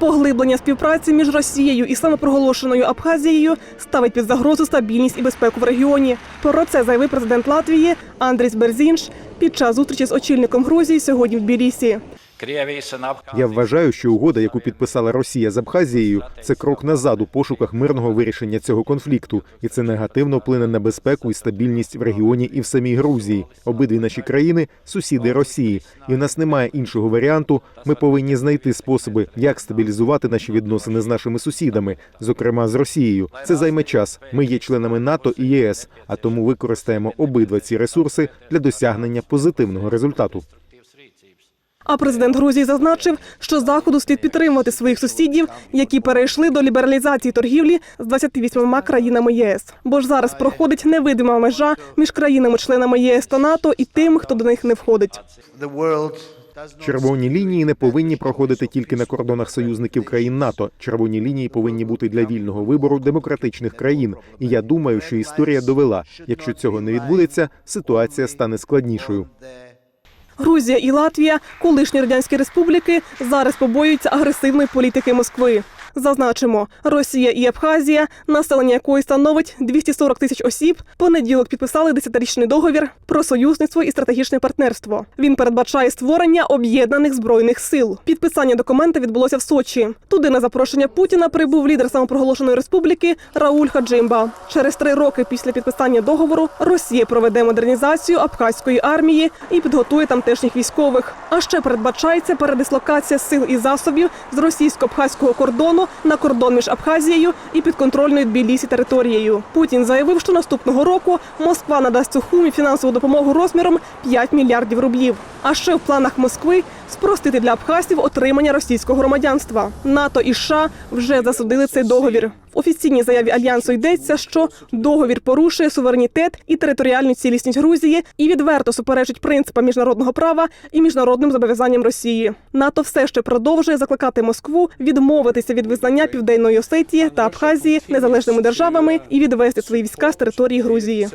Поглиблення співпраці між Росією і самопроголошеною Абхазією ставить під загрозу стабільність і безпеку в регіоні. Про це заявив президент Латвії Андріс Берзінш під час зустрічі з очільником Грузії сьогодні в Тбілісі. Я вважаю, що угода, яку підписала Росія з Абхазією, це крок назад у пошуках мирного вирішення цього конфлікту, і це негативно вплине на безпеку і стабільність в регіоні і в самій Грузії. Обидві наші країни сусіди Росії, і в нас немає іншого варіанту. Ми повинні знайти способи, як стабілізувати наші відносини з нашими сусідами, зокрема з Росією. Це займе час. Ми є членами НАТО і ЄС, а тому використаємо обидва ці ресурси для досягнення позитивного результату. А президент Грузії зазначив, що заходу слід підтримувати своїх сусідів, які перейшли до лібералізації торгівлі з 28 країнами ЄС. Бо ж зараз проходить невидима межа між країнами-членами ЄС та НАТО і тим, хто до них не входить. Червоні лінії не повинні проходити тільки на кордонах союзників країн НАТО. Червоні лінії повинні бути для вільного вибору демократичних країн. І я думаю, що історія довела, якщо цього не відбудеться, ситуація стане складнішою. Грузія і Латвія, колишні радянські республіки, зараз побоюються агресивної політики Москви. Зазначимо, Росія і Абхазія, населення якої становить 240 тисяч осіб, понеділок підписали десятирічний договір про союзництво і стратегічне партнерство. Він передбачає створення об'єднаних збройних сил. Підписання документа відбулося в Сочі. Туди на запрошення Путіна прибув лідер самопроголошеної республіки Рауль Хаджимба. Через три роки після підписання договору Росія проведе модернізацію абхазької армії і підготує тамтешніх військових. А ще передбачається передислокація сил і засобів з російсько-абхазького кордону на кордон між Абхазією і підконтрольною Тбілісі територією. Путін заявив, що наступного року Москва надасть Сухумі фінансову допомогу розміром 5 мільярдів рублів. А ще в планах Москви спростити для абхазів отримання російського громадянства. НАТО і США вже засудили цей договір. Офіційній заяві альянсу йдеться, що договір порушує суверенітет і територіальну цілісність Грузії і відверто суперечить принципам міжнародного права і міжнародним зобов'язанням Росії. НАТО все ще продовжує закликати Москву відмовитися від визнання Південної Осетії та Абхазії незалежними державами і відвести свої війська з території Грузії.